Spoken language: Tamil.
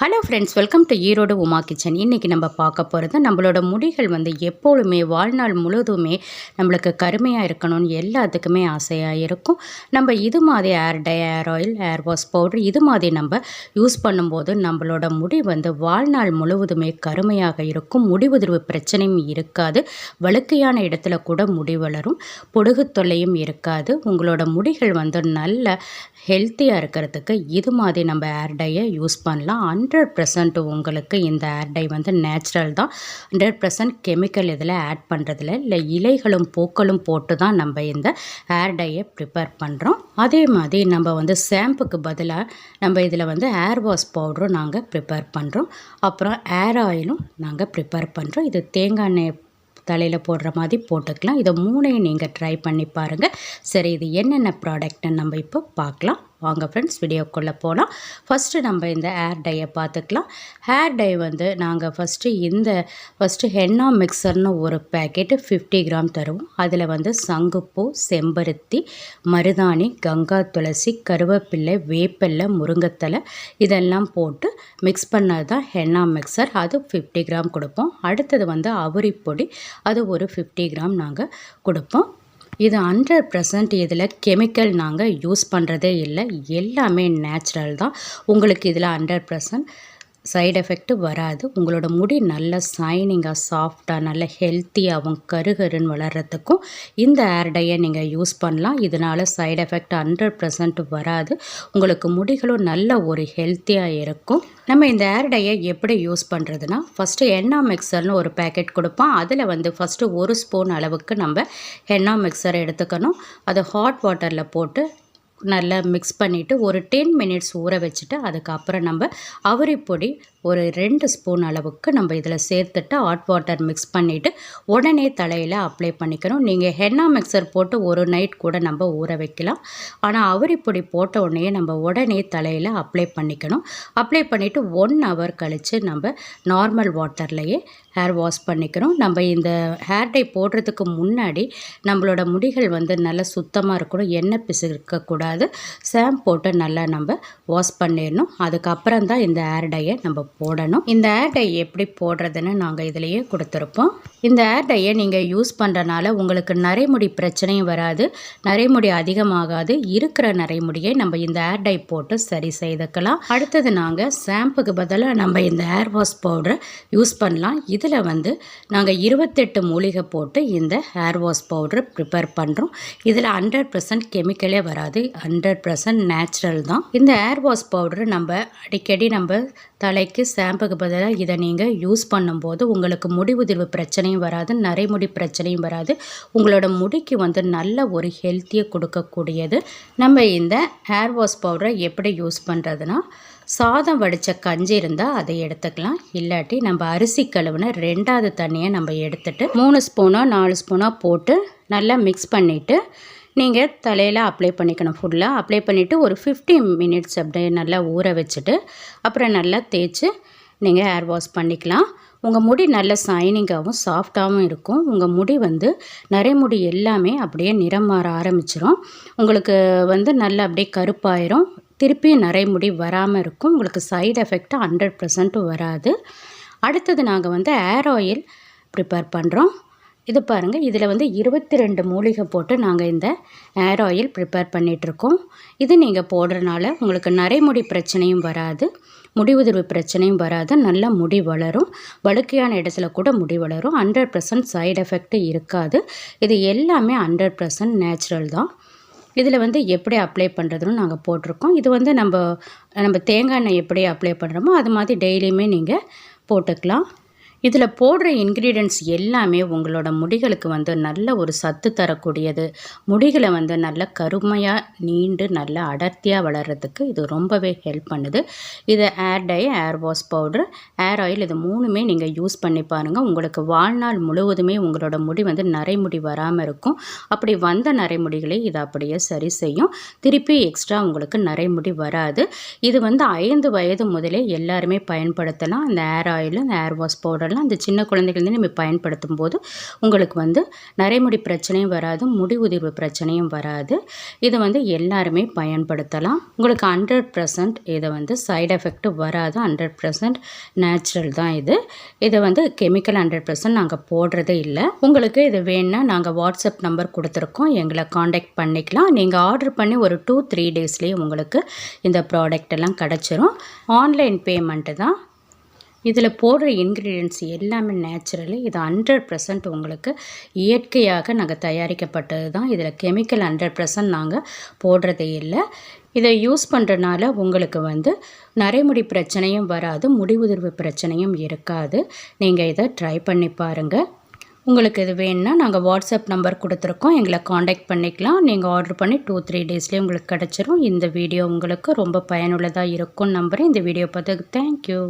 Hello friends welcome to Erode Uma kitchen இன்றைக்கி நம்ம பார்க்க போகிறது நம்மளோட முடிகள் வந்து எப்பொழுதுமே வாழ்நாள் முழுவதுமே நம்மளுக்கு கருமையாக இருக்கணும்னு எல்லாத்துக்குமே ஆசையாக இருக்கும். நம்ம இது மாதிரி hair dye hair oil hair wash powder இது மாதிரி நம்ம யூஸ் பண்ணும்போது நம்மளோட முடி வந்து வாழ்நாள் முழுவதுமே கருமையாக இருக்கும். முடி உதிர்வு பிரச்சனையும் இருக்காது. வழுக்கையான இடத்துல கூட முடி வளரும். பொடுகு தொல்லையும் இருக்காது. உங்களோட முடிகள் வந்து நல்ல ஹெல்த்தியாக இருக்கிறதுக்கு இது மாதிரி நம்ம ஏர் டையை யூஸ் பண்ணலாம். ஹண்ட்ரட் பர்சன்ட் உங்களுக்கு இந்த ஏர் டை வந்து நேச்சுரல் தான். ஹண்ட்ரட் பர்சன்ட் கெமிக்கல் இதில் ஆட் பண்ணுறதில்ல இல்லை இலைகளும் பூக்களும் போட்டு தான் நம்ம இந்த ஏர் டையை ப்ரிப்பேர் பண்ணுறோம் அதே மாதிரி நம்ம வந்து ஷாம்புக்கு பதிலாக நம்ம இதில் வந்து ஏர் வாஷ் பவுடரும் நாங்கள் ப்ரிப்பேர் பண்ணுறோம் அப்புறம் ஏர் ஆயிலும் நாங்கள் ப்ரிப்பேர் பண்ணுறோம் இது தேங்காய் எண்ணெய் தலையில் போடுற மாதிரி போட்டுக்கலாம். இதை மூணையும் நீங்கள் ட்ரை பண்ணி பாருங்கள் சரி இது என்னென்ன ப்ராடக்ட்னு நம்ம இப்போ பார்க்கலாம். வாங்க ஃப்ரெண்ட்ஸ் வீடியோக்குள்ளே போகலாம் ஃபஸ்ட்டு நம்ம இந்த ஹேர் டையை பார்த்துக்கலாம். ஹேர் டை வந்து நாங்கள் ஃபஸ்ட்டு இந்த ஃபஸ்ட்டு ஹென்னா மிக்சர்னு ஒரு பேக்கெட்டு ஃபிஃப்டி கிராம் தருவோம். அதில் வந்து சங்குப்பூ செம்பருத்தி மருதாணி கங்கா துளசி கருவேப்பிள்ளை வேப்பில்லை முருங்கத்தலை இதெல்லாம் போட்டு மிக்ஸ் பண்ணது தான் ஹென்னா மிக்சர் அது ஃபிஃப்டி கிராம் கொடுப்போம். அடுத்தது வந்து அவுரிப்பொடி. அது ஒரு ஃபிஃப்டி கிராம் நாங்கள் கொடுப்போம். இது ஹண்ட்ரட் பர்சன்ட் இதில் கெமிக்கல் நாங்கள் யூஸ் பண்ணுறதே இல்லை. எல்லாமே நேச்சுரல் தான். உங்களுக்கு இதில் ஹண்ட்ரட் பர்சன்ட் சைடு எஃபெக்ட்டு வராது. உங்களோட முடி நல்ல சைனிங்காக சாஃப்டாக நல்ல ஹெல்த்தியாகவும் கருகருன்னு வளர்கிறதுக்கும் இந்த ஏர் டையை நீங்கள் யூஸ் பண்ணலாம். இதனால் சைடு எஃபெக்ட் ஹண்ட்ரட் பர்சன்ட் வராது. உங்களுக்கு முடிகளும் நல்ல ஒரு ஹெல்த்தியாக இருக்கும். நம்ம இந்த ஏர் டையை எப்படி யூஸ் பண்ணுறதுனா ஃபஸ்ட்டு எண்ணா மிக்சர்னு ஒரு பேக்கெட் கொடுப்போம். அதில் வந்து ஃபஸ்ட்டு ஒரு ஸ்பூன் அளவுக்கு நம்ம எண்ணா மிக்சர் எடுத்துக்கணும். அதை ஹாட் வாட்டரில் போட்டு நல்லா மிக்ஸ் பண்ணிவிட்டு ஒரு டென் மினிட்ஸ் ஊற வச்சுட்டு அதுக்கப்புறம் நம்ம அவரிப்பொடி ஒரு ரெண்டு ஸ்பூன் அளவுக்கு நம்ம இதில் சேர்த்துட்டு ஹாட் வாட்டர் மிக்ஸ் பண்ணிவிட்டு உடனே தலையில் அப்ளை பண்ணிக்கணும். நீங்கள் ஹென்னா மிக்சர் போட்டு ஒரு நைட் கூட நம்ம ஊற வைக்கலாம். ஆனால் அவரிப்பொடி போட்ட உடனே நம்ம உடனே தலையில் அப்ளை பண்ணிக்கணும். அப்ளை பண்ணிவிட்டு ஒன் ஹவர் கழித்து நம்ம நார்மல் வாட்டர்லேயே ஹேர் வாஷ் பண்ணிக்கிறோம் நம்ம இந்த ஹேர் டை போடுறதுக்கு முன்னாடி நம்மளோட முடிகள் வந்து நல்லா சுத்தமாக இருக்கணும். எண்ணெய் பிசு போடக்கூடாது சாம் போட்டு நல்லா நம்ம வாஷ் பண்ணிடணும். அதுக்கப்புறம் தான் இந்த ஏர் டையை நம்ம போடணும். இந்த ஏர் டை எப்படி போடுறதுன்னு நாங்கள் இதிலையே கொடுத்துருப்போம். இந்த ஏர் டையை நீங்கள் யூஸ் பண்ணுறனால உங்களுக்கு நரைமுடி பிரச்சனையும் வராது. நரைமுடி அதிகமாகாது. இருக்கிற நரைமுடியை நம்ம இந்த ஏர் டை போட்டு சரி செய்துக்கலாம். அடுத்தது நாங்கள் ஷாம்புக்கு பதிலாக நம்ம இந்த ஏர் வாஷ் பவுடரை யூஸ் பண்ணலாம். இதில் வந்து நாங்கள் இருபத்தெட்டு மூலிகை போட்டு இந்த ஹேர் வாஷ் பவுடரை ப்ரிப்பேர் பண்ணுறோம் இதில் ஹண்ட்ரட் பர்சன்ட் கெமிக்கலே வராது. ஹண்ட்ரட் பர்சன்ட் நேச்சுரல் தான். இந்த ஏர் வாஷ் பவுடர் நம்ம அடிக்கடி நம்ம தலைக்கு ஷாம்புக்கு பதிலாக இதை நீங்கள் யூஸ் பண்ணும்போது உங்களுக்கு முடி உதிர்வு பிரச்சனையும் வராது நரைமுடி பிரச்சனையும் வராது. உங்களோட முடிக்கு வந்து நல்ல ஒரு ஹெல்த்தியை கொடுக்கக்கூடியது. நம்ம இந்த ஹேர் வாஷ் பவுடரை எப்படி யூஸ் பண்ணுறதுனா சாதம் வடித்த கஞ்சி இருந்தால் அதை எடுத்துக்கலாம். இல்லாட்டி நம்ம அரிசி கழுவுன ரெண்டாவது தண்ணியை நம்ம எடுத்துட்டு மூணு ஸ்பூனோ நாலு ஸ்பூனோ போட்டு நல்லா மிக்ஸ் பண்ணிவிட்டு நீங்கள் தலையில் அப்ளை பண்ணிக்கணும். ஃபுல்லாக அப்ளை பண்ணிவிட்டு ஒரு ஃபிஃப்டி மினிட்ஸ் அப்படியே நல்லா ஊற வச்சுட்டு அப்புறம் நல்லா தேய்ச்சி நீங்கள் ஹேர் வாஷ் பண்ணிக்கலாம். உங்கள் முடி நல்ல சைனிங்காகவும் சாஃப்டாகவும் இருக்கும். உங்கள் முடி வந்து நிறைய முடி எல்லாமே அப்படியே நிறம் மாற ஆரம்பிச்சிடும் உங்களுக்கு வந்து நல்லா அப்படியே கருப்பாயிரும். திருப்பியும் நிறைய முடி வராமல் இருக்கும். உங்களுக்கு சைடு எஃபெக்ட் ஹண்ட்ரட் பர்சன்ட்டும் வராது. அடுத்தது நாங்கள் வந்து ஏர் ஆயில் ப்ரிப்பேர் பண்ணுறோம் இது பாருங்கள் இதில் வந்து இருபத்தி ரெண்டு மூலிகை போட்டு நாங்கள் இந்த ஏர் ஆயில் ப்ரிப்பேர் பண்ணிகிட்ருக்கோம் இது நீங்கள் போடுறனால உங்களுக்கு நரைமுடி பிரச்சனையும் வராது முடி உதிர்வு பிரச்சனையும் வராது நல்லா முடி வளரும். வழுக்கையான இடத்துல கூட முடி வளரும். ஹண்ட்ரட் பர்சன்ட் சைடு எஃபெக்ட் இருக்காது. இது எல்லாமே ஹண்ட்ரட் பர்சன்ட் நேச்சுரல் தான். இதில் வந்து எப்படி அப்ளை பண்ணுறதுன்னு நாங்கள் போட்டிருக்கோம். இது வந்து நம்ம நம்ம தேங்காய் எண்ணெய் எப்படி அப்ளை பண்ணுறோமோ அது மாதிரி டெய்லியுமே நீங்கள் போட்டுக்கலாம். இதில் போடுற இன்க்ரீடியன்ட்ஸ் எல்லாமே உங்களோட முடிகளுக்கு வந்து நல்ல ஒரு சத்து தரக்கூடியது. முடிகளை வந்து நல்ல கருமையாக நீண்டு நல்ல அடர்த்தியாக வளர்கிறதுக்கு இது ரொம்பவே ஹெல்ப் பண்ணுது. இது hair dye hair wash powder hair oil இது மூணுமே நீங்கள் யூஸ் பண்ணி பாருங்கள் உங்களுக்கு வாழ்நாள் முழுவதுமே உங்களோட முடி வந்து நரைமுடி வராமல் இருக்கும். அப்படி வந்த நரைமுடிகளை இது அப்படியே சரி செய்யும். திருப்பி எக்ஸ்ட்ரா உங்களுக்கு நரைமுடி வராது. இது வந்து ஐந்து வயது முதலே எல்லாருமே பயன்படுத்தலாம். அந்த ஏர் ஆயிலும் ஏர் வாஷ் பவுடர்லாம் இருந்தாலும் அந்த சின்ன குழந்தைகள் நம்ம பயன்படுத்தும் போது உங்களுக்கு வந்து நரைமுடி பிரச்சனையும் வராது முடி உதிர்வு பிரச்சனையும் வராது. இதை வந்து எல்லாருமே பயன்படுத்தலாம். உங்களுக்கு ஹண்ட்ரட் பர்சன்ட் இதை வந்து சைடு எஃபெக்ட் வராது. ஹண்ட்ரட் பர்சன்ட் நேச்சுரல் தான் இது. இதை வந்து கெமிக்கல் ஹண்ட்ரட் பர்சன்ட் நாங்கள் போடுறதே இல்லை. உங்களுக்கு இது வேணுன்னா நாங்கள் வாட்ஸ்அப் நம்பர் கொடுத்துருக்கோம். எங்களை காண்டாக்ட் பண்ணிக்கலாம். நீங்கள் ஆர்டர் பண்ணி ஒரு டூ த்ரீ டேஸ்லேயே உங்களுக்கு இந்த ப்ராடக்ட் எல்லாம் கிடச்சிரும். ஆன்லைன் பேமெண்ட்டு தான். இதில் போடுற இன்க்ரீடியன்ஸ் எல்லாமே நேச்சுரலு இது ஹண்ட்ரட் பர்சன்ட் உங்களுக்கு இயற்கையாக நாங்கள் தயாரிக்கப்பட்டது தான். இதில் கெமிக்கல் ஹண்ட்ரட் பர்சன்ட் நாங்கள் போடுறதே இல்லை. இதை யூஸ் பண்ணுறனால உங்களுக்கு வந்து நரைமுடி பிரச்சனையும் வராது முடி உதிர்வு பிரச்சனையும் இருக்காது. நீங்கள் இதை ட்ரை பண்ணி பாருங்கள் உங்களுக்கு இது வேணுன்னா நாங்கள் வாட்ஸ்அப் நம்பர் கொடுத்துருக்கோம். எங்களை காண்டாக்ட் பண்ணிக்கலாம். நீங்கள் ஆர்டர் பண்ணி டூ த்ரீ டேஸ்லேயே உங்களுக்கு கிடச்சிரும். இந்த வீடியோ உங்களுக்கு ரொம்ப பயனுள்ளதாக இருக்கும் நம்புகிறேன் இந்த வீடியோ பார்த்து தேங்க்யூ